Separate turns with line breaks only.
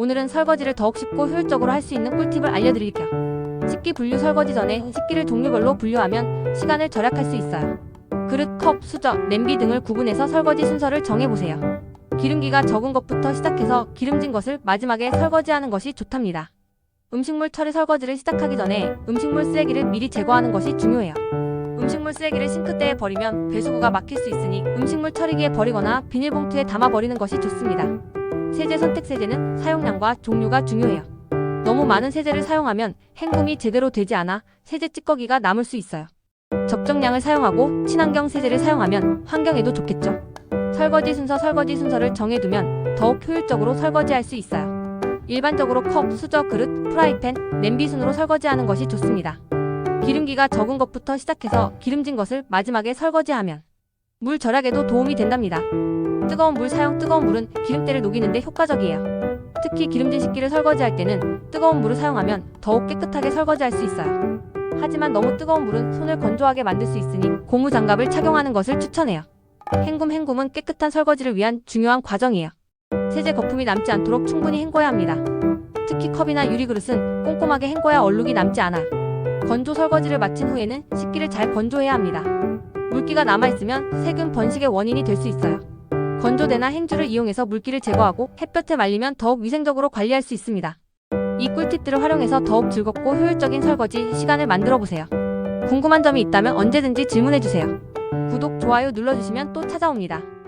오늘은 설거지를 더욱 쉽고 효율적으로 할 수 있는 꿀팁을 알려드릴게요. 식기 분류 설거지 전에 식기를 종류별로 분류하면 시간을 절약할 수 있어요. 그릇, 컵, 수저, 냄비 등을 구분해서 설거지 순서를 정해보세요. 기름기가 적은 것부터 시작해서 기름진 것을 마지막에 설거지하는 것이 좋답니다. 음식물 처리 설거지를 시작하기 전에 음식물 쓰레기를 미리 제거하는 것이 중요해요. 음식물 쓰레기를 싱크대에 버리면 배수구가 막힐 수 있으니 음식물 처리기에 버리거나 비닐봉투에 담아 버리는 것이 좋습니다. 세제 선택 세제는 사용량과 종류가 중요해요. 너무 많은 세제를 사용하면 헹굼이 제대로 되지 않아 세제 찌꺼기가 남을 수 있어요. 적정량을 사용하고 친환경 세제를 사용하면 환경에도 좋겠죠. 설거지 순서 설거지 순서를 정해두면 더욱 효율적으로 설거지할 수 있어요. 일반적으로 컵, 수저, 그릇, 프라이팬, 냄비 순으로 설거지하는 것이 좋습니다. 기름기가 적은 것부터 시작해서 기름진 것을 마지막에 설거지하면 물 절약에도 도움이 된답니다. 뜨거운 물 사용 뜨거운 물은 기름때를 녹이는데 효과적이에요. 특히 기름진 식기를 설거지할 때는 뜨거운 물을 사용하면 더욱 깨끗하게 설거지할 수 있어요. 하지만 너무 뜨거운 물은 손을 건조하게 만들 수 있으니 고무 장갑을 착용하는 것을 추천해요. 헹굼 헹굼은 깨끗한 설거지를 위한 중요한 과정이에요. 세제 거품이 남지 않도록 충분히 헹궈야 합니다. 특히 컵이나 유리 그릇은 꼼꼼하게 헹궈야 얼룩이 남지 않아요. 건조 설거지를 마친 후에는 식기를 잘 건조해야 합니다. 물기가 남아있으면 세균 번식의 원인이 될 수 있어요. 건조대나 행주를 이용해서 물기를 제거하고 햇볕에 말리면 더욱 위생적으로 관리할 수 있습니다. 이 꿀팁들을 활용해서 더욱 즐겁고 효율적인 설거지 시간을 만들어 보세요. 궁금한 점이 있다면 언제든지 질문해 주세요. 구독, 좋아요 눌러주시면 또 찾아옵니다.